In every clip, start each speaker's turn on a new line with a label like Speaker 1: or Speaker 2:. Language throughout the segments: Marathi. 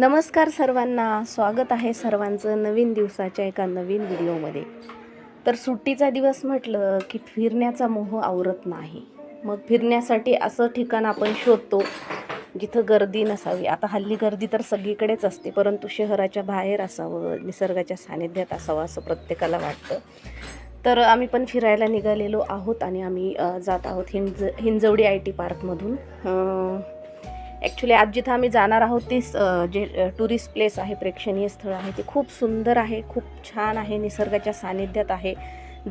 Speaker 1: नमस्कार सर्वांना. स्वागत आहे सर्वांचं नवीन दिवसाच्या एका नवीन व्हिडिओमध्ये. तर सुट्टीचा दिवस म्हटलं की फिरण्याचा मोह आवरत नाही. मग फिरण्यासाठी असं ठिकाण आपण शोधतो जिथं गर्दी नसावी. आता हल्ली गर्दी तर सगळीकडेच असते परंतु शहराच्या बाहेर असावं निसर्गाच्या सानिध्यात असावं असं प्रत्येकाला वाटतं. तर आम्ही पण फिरायला निघालेलो आहोत आणि आम्ही जात आहोत हिंज हिंजवडी आय टी पार्कमधून. ॲक्च्युली आज जिथं आम्ही जाणार आहोत तीच जे टुरिस्ट प्लेस आहे प्रेक्षणीय स्थळ आहे ते खूप सुंदर आहे खूप छान आहे निसर्गाच्या सानिध्यात आहे.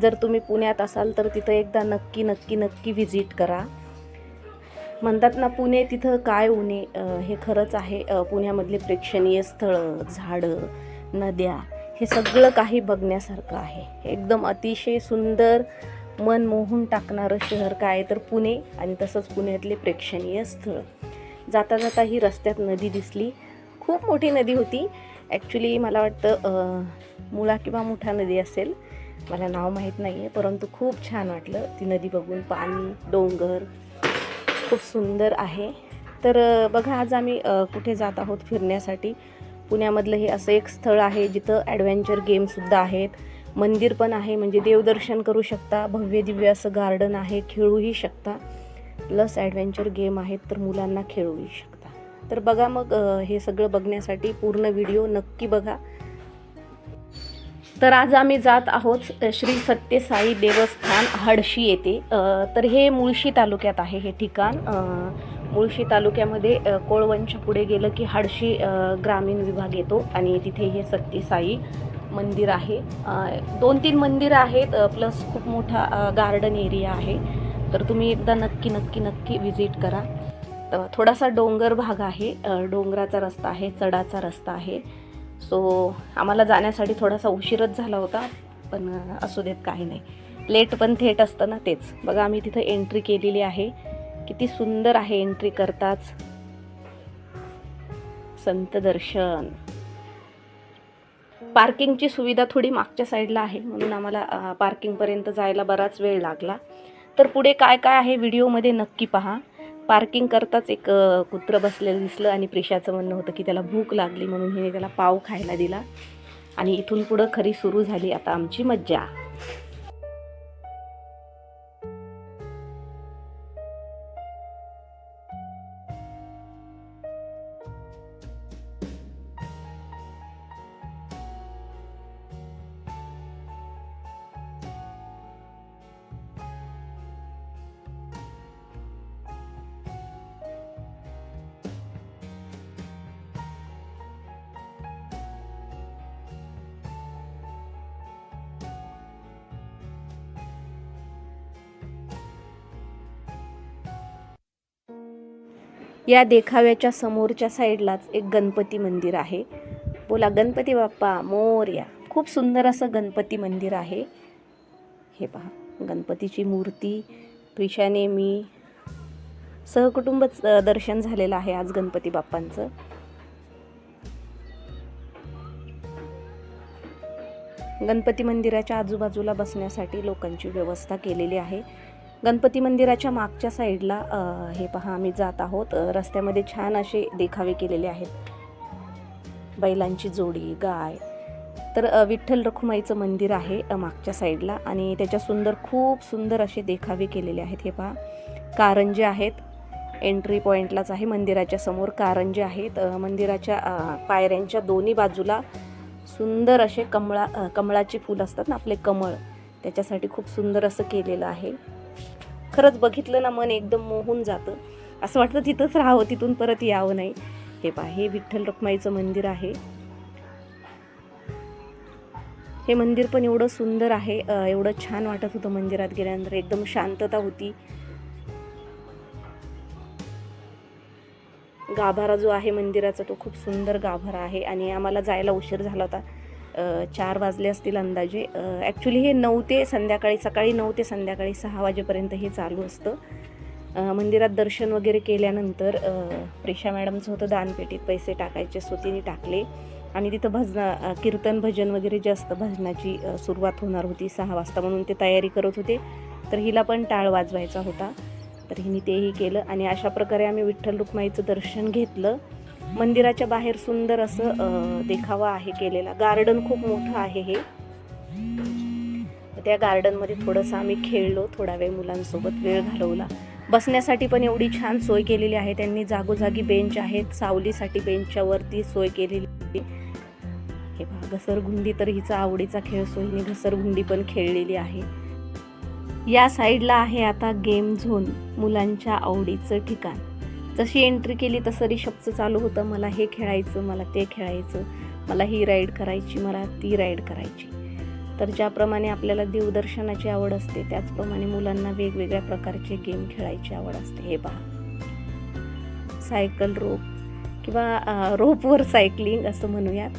Speaker 1: जर तुम्ही पुण्यात असाल तर तिथं एकदा नक्की नक्की नक्की व्हिजिट करा. म्हणतात ना पुणे तिथं काय उणे हे खरंच आहे. पुण्यामधले प्रेक्षणीय स्थळं झाडं नद्या हे सगळं काही बघण्यासारखं आहे. एकदम अतिशय सुंदर मन मोहून टाकणारं शहर काय आहे तर पुणे आणि तसंच पुण्यातले प्रेक्षणीय स्थळ. जाता जाता ही रस्त्यात नदी दिसली. खूप मोठी नदी होती. ॲक्च्युली मला वाटतं मुळा किंवा मोठा नदी असेल. मला नाव माहीत नाही आहे परंतु खूप छान वाटलं ती नदी बघून. पाणी डोंगर खूप सुंदर आहे. तर बघा आज आम्ही कुठे जात आहोत फिरण्यासाठी. पुण्यामधलं हे असं एक स्थळ आहे जिथं ॲडव्हेंचर गेमसुद्धा आहेत. मंदिर पण आहे म्हणजे देवदर्शन करू शकता. भव्य दिव्य असं गार्डन आहे खेळूही शकता. प्लस ॲडव्हेंचर गेम आहेत तर मुलांना खेळू शकता. तर बघा मग हे सगळं बघण्यासाठी पूर्ण व्हिडिओ नक्की बघा. तर आज आम्ही जात आहोत श्री सत्यसाई देवस्थान हडशी येथे. तर हे मुळशी तालुक्यात आहे हे ठिकाण. मुळशी तालुक्यामध्ये अ, कोळवणच्या पुढे गेलं की हडशी ग्रामीण विभाग येतो आणि तिथे हे सत्यसाई मंदिर आहे. दोन तीन मंदिरं आहेत प्लस खूप मोठा गार्डन एरिया आहे. तर तुम्ही एकदा नक्की नक्की नक्की व्हिजिट करा. तर थोडासा डोंगर भाग आहे. डोंगराचा रस्ता आहे चढाचा रस्ता आहे. सो आम्हाला जाण्यासाठी थोडासा उशीरच झाला होता पण असू देत काही नाही. लेट पण थेट असतं ना तेच. बघा आम्ही तिथं एंट्री केलेली आहे. किती सुंदर आहे एंट्री करताच. संत दर्शन. पार्किंगची सुविधा थोडी मागच्या साईडला आहे म्हणून आम्हाला पार्किंगपर्यंत जायला बराच वेळ लागला. तर पुढे काय काय आहे व्हिडिओमध्ये नक्की पहा. पार्किंग करताच एक कुत्रं बसलेलं दिसलं आणि प्रेशाचं म्हणणं होतं की त्याला भूक लागली म्हणून हिने त्याला पाव खायला दिला. आणि इथून पुढं खरी सुरू झाली आता आमची मज्जा. या देखाव्याच्या समोरच्या साईडलाच एक गणपती मंदिर आहे. बोला गणपती बाप्पा मोरया खूप सुंदर असं गणपती मंदिर आहे. हे पहा गणपतीची मूर्ती प्रिशाने मी सहकुटुंबच दर्शन झालेलं आहे आज गणपती बाप्पांचं. गणपती मंदिराच्या आजूबाजूला बसण्यासाठी लोकांची व्यवस्था केलेली आहे. गणपती मंदिराच्या मागच्या साईडला हे पहा आम्ही जात आहोत. रस्त्यामध्ये छान असे देखावे केलेले आहेत. बैलांची जोडी गाय. तर विठ्ठल रखुमाईचं मंदिर आहे मागच्या साईडला. आणि त्याच्या सुंदर खूप सुंदर असे देखावे केलेले आहेत. हे पहा कारंजे आहेत एंट्री पॉईंटलाच आहे मंदिराच्या समोर. कारंजे आहेत मंदिराच्या पायऱ्यांच्या दोन्ही बाजूला सुंदर असे कमळा कमळाची कमळाचे फूल असतात ना आपले कमळ. त्याच्यासाठी खूप सुंदर असं केलेलं आहे. खरंच बघितलं ना मन एकदम मोहून जातं. असं वाटतं तिथंच राहावं तिथून परत यावं नाही. हे पहा हे विठ्ठल रखमाईचं मंदिर आहे. हे मंदिर पण एवढं सुंदर आहे. एवढं छान वाटत होतं मंदिरात गेल्यानंतर. एकदम शांतता होती. गाभारा जो आहे मंदिराचा तो खूप सुंदर गाभारा आहे. आणि आम्हाला जायला उशीर झाला होता. चार वाजले असतील अंदाजे. ॲक्च्युली हे नऊ ते संध्याकाळी सकाळी नऊ ते संध्याकाळी सहा वाजेपर्यंत हे चालू असतं. मंदिरात दर्शन वगैरे केल्यानंतर प्रेषा मॅडमचं होतं दानपेटीत पैसे टाकायचे सो तिने टाकले. आणि तिथं भजन कीर्तन भजन वगैरे जे असतं भजनाची सुरुवात होणार होती सहा वाजता म्हणून ते तयारी करत होते. तर हिला पण टाळ वाजवायचा होता. तर हिने तेही केलं आणि अशा प्रकारे आम्ही विठ्ठल रुक्माईचं दर्शन घेतलं. मंदिराच्या बाहेर सुंदर असं देखावा आहे केलेला. गार्डन खूप मोठं आहे हे. त्या गार्डनमध्ये थोडंसं आम्ही खेळलो थोडा वेळ मुलांसोबत वेळ घालवला. बसण्यासाठी पण एवढी छान सोय केलेली आहे. त्यांनी जागोजागी बेंच आहेत सावलीसाठी बेंचच्यावरती सोय केलेली. आहे. हे पहा घसरगुंडी तर हिचा आवडीचा खेळ सोयीने घसरगुंडी पण खेळलेली आहे. या साईडला आहे आता गेम झोन मुलांच्या आवडीचं ठिकाण. जशी एंट्री केली तसं रिषभचं चालू होतं. मला हे खेळायचं मला ते खेळायचं. मला ही राईड करायची मला ती राईड करायची. तर ज्याप्रमाणे आपल्याला देवदर्शनाची आवड असते त्याचप्रमाणे मुलांना वेगवेगळ्या प्रकारचे गेम खेळायची आवड असते. हे पहा. सायकल रोप किंवा रोपवर सायकलिंग असं म्हणूयात.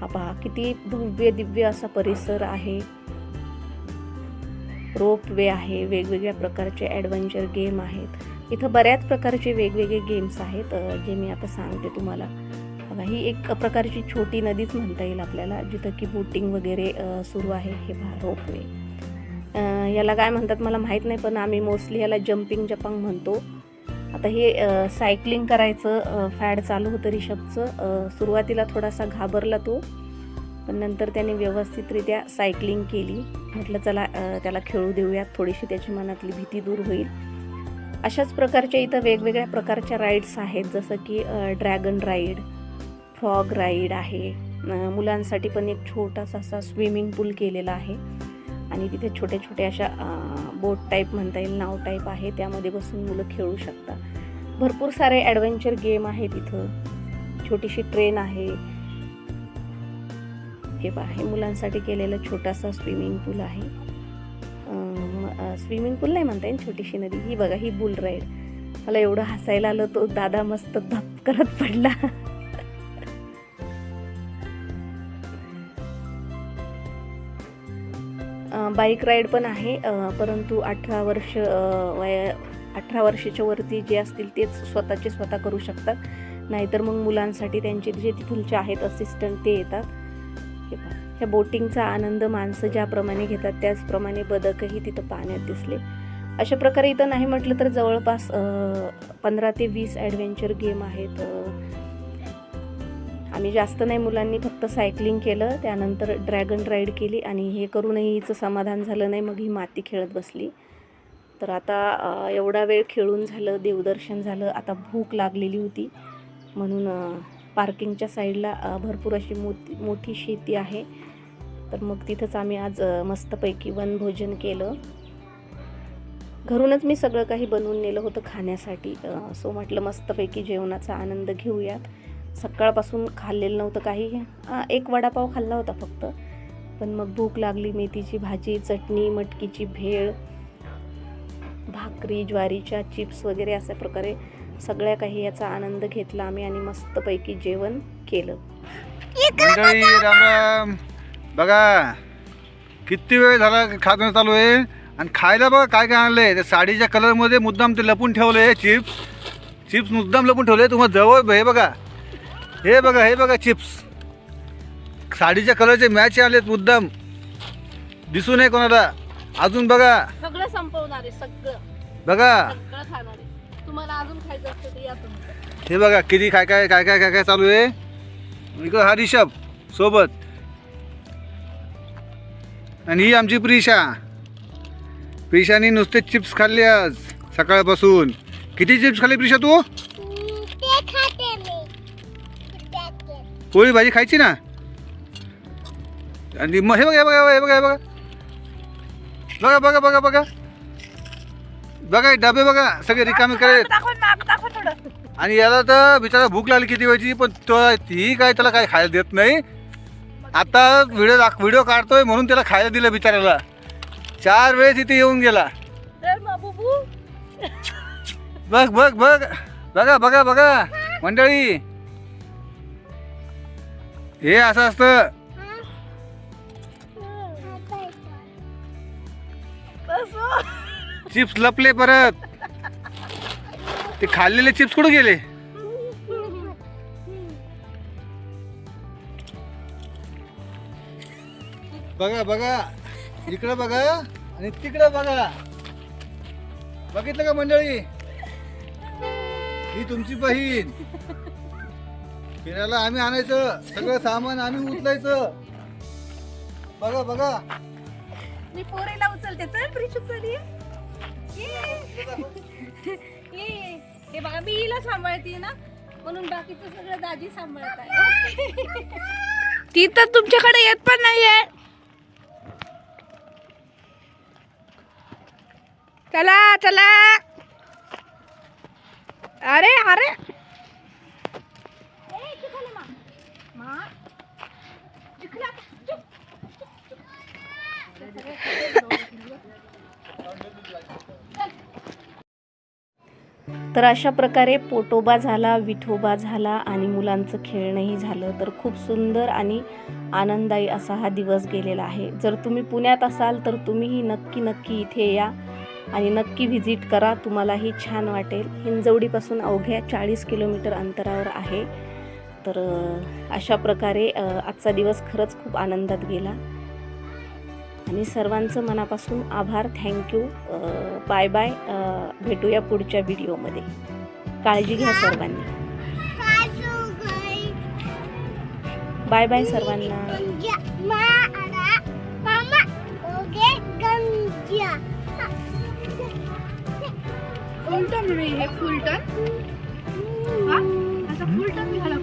Speaker 1: हा पहा किती भव्य दिव्य असा परिसर आहे. रोप वे आहे. वेगवेगळ्या प्रकारचे ॲडव्हेंचर गेम आहेत. इथं बऱ्याच प्रकारचे वेगवेगळे गेम्स आहेत जे मी आता सांगते तुम्हाला. बघा ही एक प्रकारची छोटी नदीच म्हणता येईल आपल्याला जिथं की बोटिंग वगैरे सुरू आहे हे पहा रोप याला काय म्हणतात मला माहीत नाही पण आम्ही मोस्टली याला जम्पिंग जपांग म्हणतो. आता हे सायकलिंग करायचं फॅड चालू होतं रिषभचं सुरुवातीला थोडासा घाबरला तो पण नंतर त्याने व्यवस्थितरित्या सायकलिंग केली. म्हटलं चला त्याला खेळू देऊयात थोडीशी त्याची मनातली भीती दूर होईल. अशाच प्रकारच्या इथं वेगवेगळ्या प्रकारच्या राईड्स आहेत. जसं की ड्रॅगन राईड फ्रॉग राईड आहे. मुलांसाठी पण एक छोटासा असा स्विमिंग पूल केलेला आहे. आणि तिथे छोट्या छोट्या अशा बोट टाईप म्हणता येईल नाव टाईप आहे. त्यामध्ये बसून मुलं खेळू शकतात. भरपूर सारे ॲडव्हेंचर गेम आहेत इथं. छोटीशी ट्रेन आहे. हे आहे मुलांसाठी केलेलं छोटासा स्विमिंग पूल आहे. स्विमिंग पूल नाही म्हणता येईल छोटीशी नदी. ही बघा ही बुल राईड मला एवढं हसायला आलं तो दादा मस्त धप करत पडला. बाईक राईड पण आहे परंतु अठरा वर्ष वया अठरा वर्षाच्या वरती जे असतील तेच स्वतःचे स्वतः करू शकतात. नाहीतर मग मुलांसाठी त्यांचे जे तिथूनचे आहेत असिस्टंट ते येतात. हे त्या बोटिंगचा आनंद माणसं ज्याप्रमाणे घेतात त्याचप्रमाणे बदकही तिथं पाण्यात दिसले. अशा प्रकारे इथं नाही म्हटलं तर जवळपास पंधरा ते वीस ॲडव्हेंचर गेम आहेत. आम्ही जास्त नाही मुलांनी फक्त सायकलिंग केलं त्यानंतर ड्रॅगन राईड केली आणि हे करूनही हिचं समाधान झालं नाही मग ही माती खेळत बसली. तर आता एवढा वेळ खेळून झालं देवदर्शन झालं आता भूक लागलेली होती. म्हणून पार्किंगच्या साईडला भरपूर अशी मोठी मोठी शेती आहे. तर मग तिथंच आम्ही आज मस्तपैकी वनभोजन केलं. घरूनच मी सगळं काही बनवून नेलं होतं खाण्यासाठी. सो म्हटलं मस्तपैकी जेवणाचा आनंद घेऊयात. सकाळपासून खाल्लेलं नव्हतं काही. एक वडापाव खाल्ला होता फक्त. पण मग भूक लागली मेथीची भाजी चटणी मटकीची भेळ भाकरी ज्वारीच्या चिप्स वगैरे अशा प्रकारे सगळ्या काही याचा आनंद घेतला आम्ही आणि मस्तपैकी जेवण केलं.
Speaker 2: राम राम. बघा किती वेळ झाला खाणं चालू आहे? आणि खायला बघा काय काय आणलंय. ते साडीच्या कलरमध्ये मुद्दाम ते लपून ठेवले चिप्स. चिप्स मुद्दाम लपून ठेवले. तुम्हाला जवळ हे बघा. हे बघा हे बघा चिप्स. साडीच्या कलरचे मॅच आलेत मुद्दाम. दिसू नये कोणाला. अजून बघा.
Speaker 1: सगळं संपवणार आहे सगळं.
Speaker 2: बघा.
Speaker 1: सगळं खाणार आहे. तुम्हाला अजून खायचं असतं तर या तुम्ही.
Speaker 2: हे बघा किती काय काय काय काय काय काय चालू आहे? इकडं हा रिषभ सोबत. आणि ही आमची प्रिशा. प्रिशाने नुसते चिप्स खाल्ले आज सकाळपासून. किती चिप्स खाल्ले प्रिशा तू?
Speaker 3: ते खाते मी. पॅकेट
Speaker 2: पोळी भाजी खायची ना? आणि मग हे बघा हे बघा हे बघा हे बघा बघा. बघा बघा बघा बघा. हे डबे बघा सगळे रिकामे करे आणि याला तर बिचारा भूक लागली किती वेळची पण तो ही काय त्याला काय खायला देत नाही? आता व्हिडिओ दाख व्हिडिओ काढतोय म्हणून त्याला खायला दिलं बिचाऱ्याला. चार वेळेस इथे येऊन गेला. बघ बघ बघ. बघा बघा बघा. मंडळी. हे असं असतं. चिप्स लपले परत. ते खाल्लेले चिप्स कुठे गेले? बघा बघा. इकडं बघा आणि तिकडं बघा. बघितलं का मंडळी? ही तुमची बहीण. फिरायला आम्ही आणायचं सगळं सामान आम्ही उचलायचं. बघा बघा.
Speaker 1: मी पोरेला उचलते. चल प्रिशू चल ये. ये. ये. हे बघा मी हिला सांभाळते ना. म्हणून बाकीचं सगळं दाजी सांभाळत आहे. ती तर तुमच्याकडे येत पण नाहीये. चला चला. अरे अरे. तर अशा प्रकारे पोटोबा झाला विठोबा झाला आणि मुलांचं खेळणंही झालं. तर खूप सुंदर आणि आनंददायी असा हा दिवस गेलेला आहे. जर तुम्ही पुण्यात असाल तर तुम्हीही नक्की नक्की इथे या. आणि नक्की व्हिजिट करा. तुम्हालाही छान वाटेल. हिंजवडीपासून अवघ्या चाळीस किलोमीटर अंतरावर आहे. तर अशा प्रकारे आजचा दिवस खरंच खूप आनंदात गेला. आणि सर्वांचं मनापासून आभार. थँक्यू बाय बाय भेटूया पुढच्या व्हिडिओमध्ये. काळजी घ्या सर्वांनी. बाय बाय सर्वांना.
Speaker 4: फुलटन रे हे फुलटन. हा? असा फुलटन निघाला